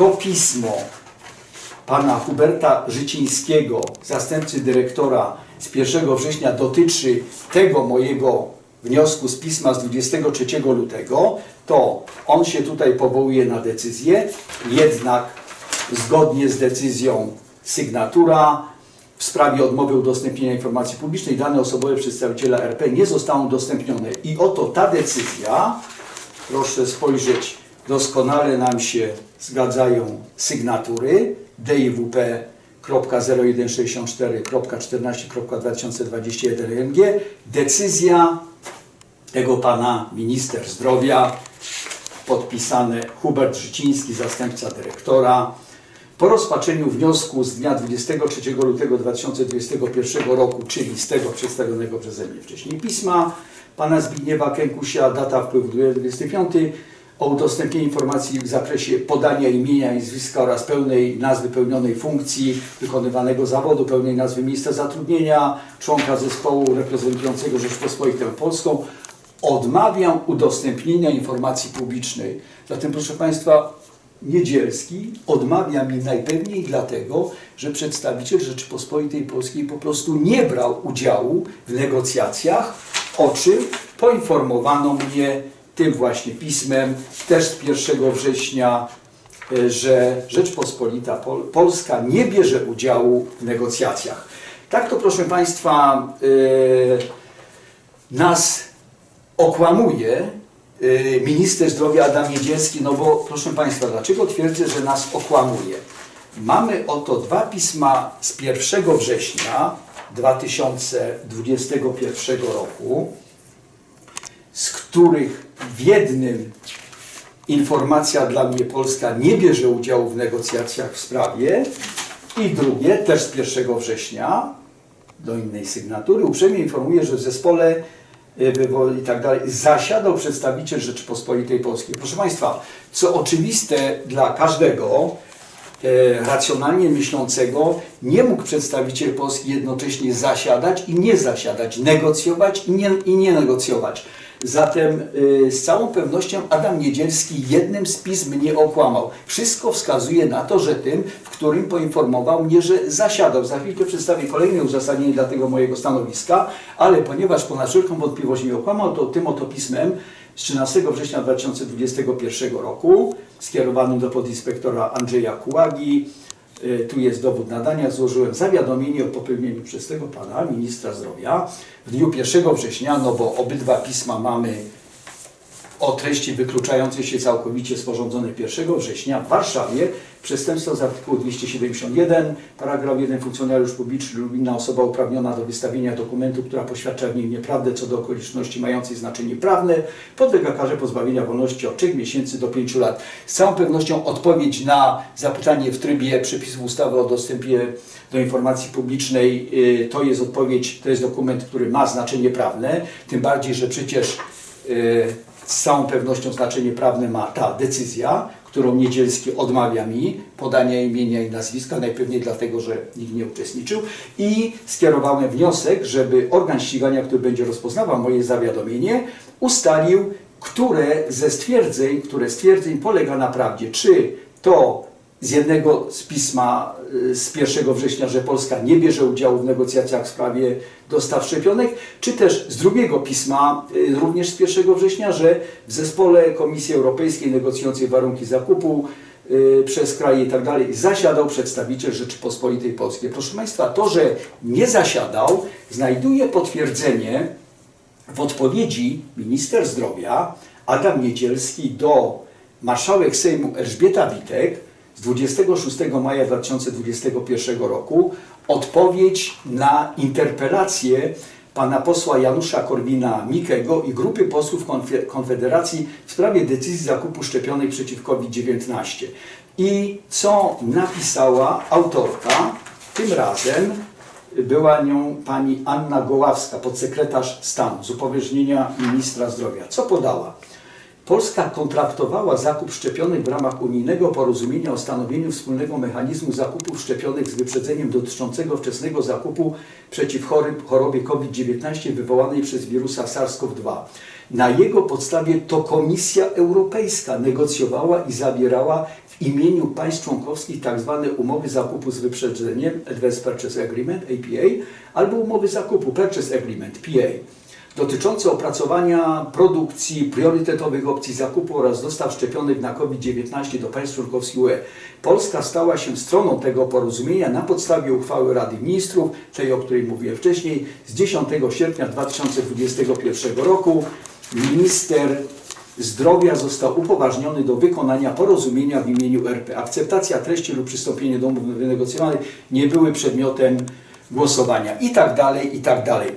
to pismo pana Huberta Życińskiego, zastępcy dyrektora z 1 września dotyczy tego mojego wniosku z pisma z 23 lutego, to on się tutaj powołuje na decyzję, jednak zgodnie z decyzją sygnatura w sprawie odmowy udostępnienia informacji publicznej dane osobowe przedstawiciela RP nie zostaną udostępnione. I oto ta decyzja, proszę spojrzeć, doskonale nam się zgadzają sygnatury. DIWP.0164.14.2021 MG, decyzja tego pana minister zdrowia, podpisane Hubert Życiński, zastępca dyrektora. Po rozpatrzeniu wniosku z dnia 23 lutego 2021 roku, czyli z tego przedstawionego przeze mnie wcześniej pisma, pana Zbigniewa Kękusia, data wpływu 25, o udostępnienie informacji w zakresie podania imienia i nazwiska oraz pełnej nazwy pełnionej funkcji wykonywanego zawodu, pełnej nazwy miejsca zatrudnienia, członka zespołu reprezentującego Rzeczpospolitą Polską, odmawiam udostępnienia informacji publicznej. Zatem, proszę Państwa, Niedzielski odmawia mi najpewniej dlatego, że przedstawiciel Rzeczypospolitej Polskiej po prostu nie brał udziału w negocjacjach, o czym poinformowano mnie tym właśnie pismem, też z 1 września, e, że Rzeczpospolita Pol Polska nie bierze udziału w negocjacjach. Tak to, proszę Państwa, e, nas okłamuje y, minister zdrowia Adam Niedzielski, no bo proszę Państwa, dlaczego twierdzę, że nas okłamuje? Mamy oto dwa pisma z 1 września 2021 roku, z których w jednym informacja dla mnie Polska nie bierze udziału w negocjacjach w sprawie i drugie, też z 1 września, do innej sygnatury, uprzejmie informuję, że w zespole y, i tak dalej, zasiadał przedstawiciel Rzeczypospolitej Polskiej. Proszę Państwa, co oczywiste dla każdego e, racjonalnie myślącego, nie mógł przedstawiciel Polski jednocześnie zasiadać i nie zasiadać, negocjować i nie, i nie negocjować. Zatem y, z całą pewnością Adam Niedzielski jednym z pism mnie okłamał. Wszystko wskazuje na to, że tym, w którym poinformował mnie, że zasiadał. Za chwilkę przedstawię kolejne uzasadnienie dla tego mojego stanowiska, ale ponieważ ponad wszelką wątpliwość mnie okłamał, to tym oto pismem z 13 września 2021 roku skierowanym do podinspektora Andrzeja Kułagi, tu jest dowód nadania, złożyłem zawiadomienie o popełnieniu przez tego pana, ministra zdrowia, w dniu 1 września, no bo obydwa pisma mamy o treści wykluczającej się całkowicie sporządzone 1 września w Warszawie przestępstwo z artykułu 271, paragraf 1 funkcjonariusz publiczny lub inna osoba uprawniona do wystawienia dokumentu, która poświadcza w nim nieprawdę co do okoliczności mającej znaczenie prawne, podlega karze pozbawienia wolności od 3 miesięcy do 5 lat. Z całą pewnością odpowiedź na zapytanie w trybie przepisów ustawy o dostępie do informacji publicznej y, to jest odpowiedź, to jest dokument, który ma znaczenie prawne, tym bardziej, że przecież y, z całą pewnością znaczenie prawne ma ta decyzja, którą Niedzielski odmawia mi podania imienia i nazwiska, najpewniej dlatego, że nikt nie uczestniczył. I skierowałem wniosek, żeby organ ścigania, który będzie rozpoznawał moje zawiadomienie, ustalił, które ze stwierdzeń, które stwierdzeń polega na prawdzie, czy to z jednego z pisma y, z 1 września, że Polska nie bierze udziału w negocjacjach w sprawie dostaw szczepionek, czy też z drugiego pisma, y, również z 1 września, że w zespole Komisji Europejskiej negocjującej warunki zakupu y, przez kraje i tak dalej zasiadał przedstawiciel Rzeczypospolitej Polskiej. Proszę Państwa, to, że nie zasiadał, znajduje potwierdzenie w odpowiedzi minister zdrowia Adam Niedzielski do marszałek Sejmu Elżbieta Witek 26 maja 2021 roku odpowiedź na interpelację pana posła Janusza Korwina-Mikkego i grupy posłów Konfe- Konfederacji w sprawie decyzji zakupu szczepionek przeciw COVID-19. I co napisała autorka, tym razem była nią pani Anna Goławska, podsekretarz stanu z upoważnienia ministra zdrowia. Co podała? Polska kontraktowała zakup szczepionek w ramach unijnego porozumienia o stanowieniu wspólnego mechanizmu zakupów szczepionek z wyprzedzeniem dotyczącego wczesnego zakupu przeciw chorobie COVID-19 wywołanej przez wirusa SARS-CoV-2. Na jego podstawie to Komisja Europejska negocjowała i zawierała w imieniu państw członkowskich tak zwane umowy zakupu z wyprzedzeniem, Advance Purchase Agreement, APA, albo umowy zakupu, Purchase Agreement, PA dotyczące opracowania produkcji priorytetowych opcji zakupu oraz dostaw szczepionek na COVID-19 do państw członkowskich UE. Polska stała się stroną tego porozumienia na podstawie uchwały Rady Ministrów, tej o której mówiłem wcześniej, z 10 sierpnia 2021 roku. Minister Zdrowia został upoważniony do wykonania porozumienia w imieniu RP. Akceptacja treści lub przystąpienie do umów wynegocjowanych nie były przedmiotem głosowania i tak dalej, i tak dalej.